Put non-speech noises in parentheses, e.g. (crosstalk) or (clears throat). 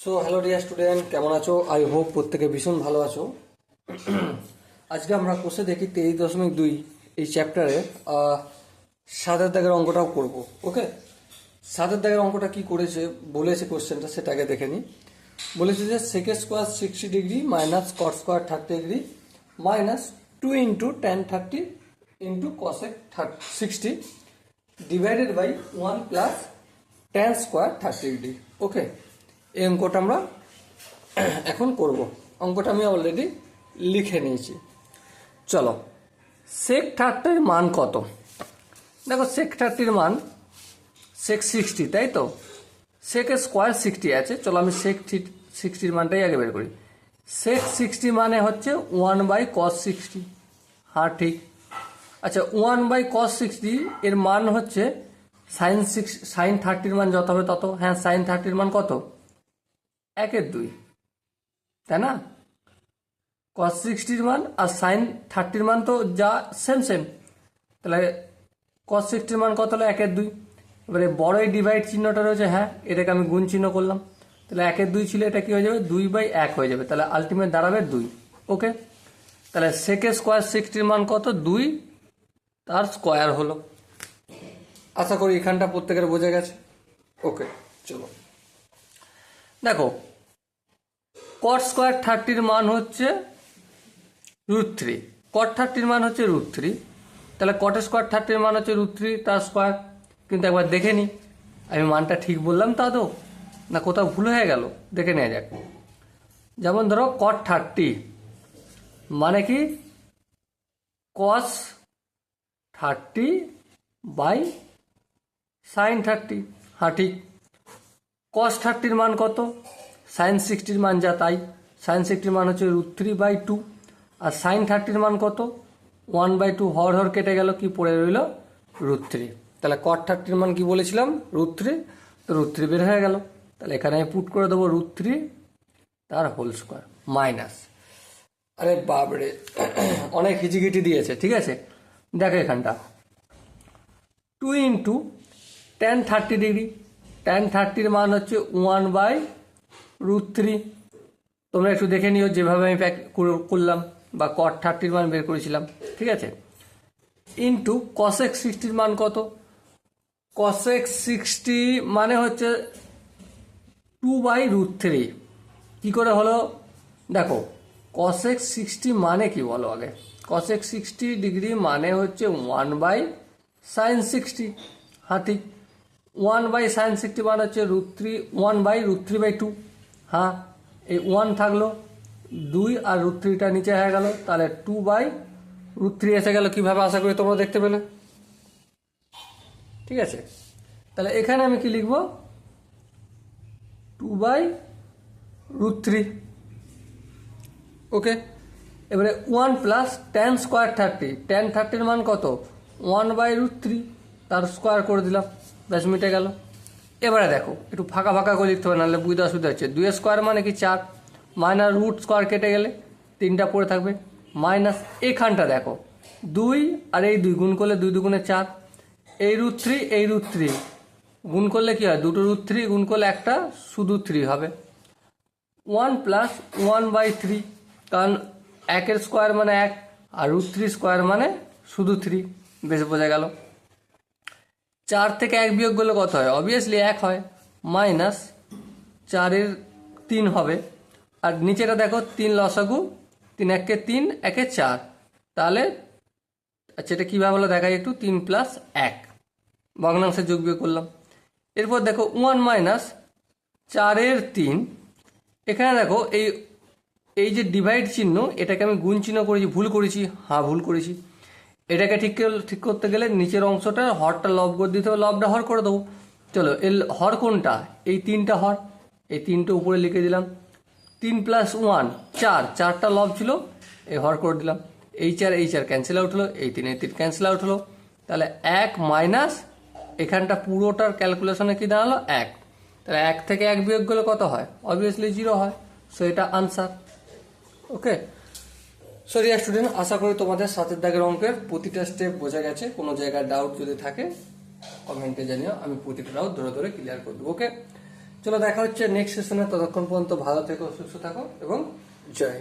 So hello dear student কেমন আছো? I hope প্রত্যেকে ভীষণ ভালো আছো। (clears throat) আজকে আমরা কোষে দেখি তেইশ দশমিক দুই এই চ্যাপ্টারে সাতের দাগের অঙ্কটাও করব ওকে সাতের দাগের অঙ্কটা কি করেছে বলেছে কোশ্চেনটা সেটাকে দেখে নিই বলেছে যে second square sixty degree minus cot square thirty degree minus two into tan thirty into cosec thirty sixty divided by one plus tan square thirty degree okay এই অঙ্কটা আমরা এখন করব। অঙ্কটা আমি অলরেডি লিখে নিয়েছি। চলো সেক থার্টির মান কত? দেখো সেক থার্টির মান সেক সিক্সটি তাই তো? সেকের স্কোয়ার সিক্সটি আছে। চলো, আমি সেক সিক্সটির মানটাই আগে বের করি। সেক সিক্সটি মানে হচ্ছে ওয়ান বাই কস সিক্সটি হ্যাঁ ঠিক। আচ্ছা ওয়ান বাই কস সিক্সটি এর মান হচ্ছে সাইন সিক্স সাইন থার্টির মান যত হবে তত। হ্যাঁ সাইন থার্টির মান কত? একের দুই, তাই না? কস সিক্সটির মান আর সাইন থার্টির মান তো যা সেম সেম তাহলে কস সিক্সটির মান কত হলো? একের দুই। এবারে বড় এই ডিভাইড চিহ্নটা রয়েছে হ্যাঁ এটাকে আমি গুণ চিহ্ন করলাম। তাহলে একের দুই ছিল, এটা কি হয়ে যাবে? দুই বাই এক হয়ে যাবে। তাহলে আলটিমেট দাঁড়াবে দুই, ওকে? তাহলে সেকে স্কোয়ার সিক্সটির মান কত? দুই, তার স্কোয়ার হলো। আশা করি এখানটা প্রত্যেকের বোঝা গেছে। ওকে, চলো। দেখো কট স্কোয়ার থার্টির মান হচ্ছে রুট থ্রি কট থার্টির মান হচ্ছে রুট থ্রি তাহলে কট স্কোয়ার থার্টির মান হচ্ছে রুট থ্রি তার স্কোয়ার কিন্তু একবার দেখে নি। আমি মানটা ঠিক বললাম তা তো? না, কোথাও ভুল হয়ে গেল? দেখে নেওয়া যাক। যেমন ধরো কট থার্টি মানে কি? Cos thirty by sine thirty হ্যাঁ ঠিক। কস থার্টির মান কত? সাইন সিক্সটির মান যা তাই। সাইন সিক্সটির মান হচ্ছে রুট থ্রি বাই টু আর সাইন থার্টির মান কত? ওয়ান বাই টু হর হর কেটে গেল, কি পড়ে রইল? রুট থ্রি তাহলে কট থার্টির মান কি বলেছিলাম? রুট থ্রি তো রুট থ্রি বের হয়ে গেল। তাহলে এখানে আমি পুট করে দেবো রুট থ্রি তার হোল স্কোয়ার মাইনাস আরে বাবরে অনেক হিজিগিটি দিয়েছে, ঠিক আছে? দেখো এখানটা। Two into tan thirty degree tan থার্টির মান হচ্ছে ওয়ান বাই রুট থ্রি তোমরা একটু দেখে নিও যেভাবে আমি প্যাক করলাম বা কট থার্টির মান বের করেছিলাম, ঠিক আছে? ইন্টু কসেক সিক্সটির মান কত? কসেক সিক্সটি মানে হচ্ছে টু বাই রুট থ্রি কী করে হলো? দেখো কসেক সিক্সটি মানে কি বলো আগে? কসেক সিক্সটি ডিগ্রি মানে হচ্ছে ওয়ান বাই সাইন সিক্সটি হাতি। ওয়ান বাই সাইন সিক্সটি মানে হচ্ছে root three one by root three by two হ্যাঁ এই ওয়ান থাকল, দুই আর রুট থ্রিটা নিচে হয়ে গেল, তাহলে টু বাই রুট থ্রি এসে গেল কীভাবে আশা করি তোমরা দেখতে পেলে? ঠিক আছে? তাহলে এখানে আমি কি লিখব? Two by root three okay এবারে one plus tan square thirty tan থার্টির মান কত? ওয়ান বাই রুট থ্রি তার স্কোয়ার করে দিলাম। ব্যাস, মিটে গেল। এবারে দেখো, একটু ফাঁকা ফাঁকা করে লিখতে হবে, নাহলে বুঝতে অসুবিধা হচ্ছে। দুই স্কোয়ার মানে কি চার? মাইনাস রুট স্কোয়ার কেটে গেলে তিনটা পড়ে থাকবে। মাইনাস এখানটা দেখো, দুই আর এই দুই, গুণ করলে দুই দুগুণে চার। এই রুট থ্রি এই রুট থ্রি গুণ করলে কি হয়? দুটো রুট থ্রি গুণ করলে একটা শুধু থ্রি হবে। One plus one by three কারণ একের স্কোয়ার মানে এক, আর রুট থ্রি স্কোয়ার মানে শুধু থ্রি বেশ বোঝা গেল। চার থেকে এক বিয়োগ করলে কত হয়? অবভিয়াসলি এক হয়। মাইনাস চারের তিন হবে। আর নিচেটা দেখো, তিন লসাগু তিন একে তিন, একে চার। তাহলে আচ্ছা এটা কীভাবে হলো দেখা একটু? তিন প্লাস এক। ভগ্নাংশে যোগ বিয়োগ করলাম। এরপর দেখো ওয়ান মাইনাস চারের তিন। এখানে দেখো, এই এই যে ডিভাইড চিহ্ন, এটাকে আমি গুণ চিহ্ন করেছি, ভুল করেছি হ্যাঁ ভুল করেছি। এটাকে ঠিক ঠিক করতে গেলে নিচের অংশটা হরটা লব করে দিতে হবে, লবটা হর করে দেবো। চলো এর হর কোনটা? এই তিনটা হর। এই তিনটে উপরে লিখে দিলাম। তিন প্লাস ওয়ান চার। চারটা লব ছিল, এই হর করে দিলাম। এই চার এই চার ক্যান্সেল আউট হলো, এই তিন এই তিন ক্যান্সেল আউট হলো। তাহলে এক মাইনাস এখানটা পুরোটার ক্যালকুলেশনে কি দাঁড়াল? এক। তাহলে এক থেকে এক বিয়োগ গেলে কত হয়? অবভিয়াসলি জিরো হয়। সো এটা আনসার ওকে সরি স্টুডেন্ট আশা করি তোমাদের সাতের দাগের অঙ্কের প্রতিটা স্টেপ বোঝা গেছে। কোনো জায়গায় ডাউট যদি থাকে কমেন্টে জানিও। আমি প্রতিটা ডাউট ধরে ধরে ক্লিয়ার করে ওকে চলো দেখা হচ্ছে নেক্সট সেশনে ততক্ষণ পর্যন্ত ভালো থেকো, সুস্থ থাকো এবং জয়।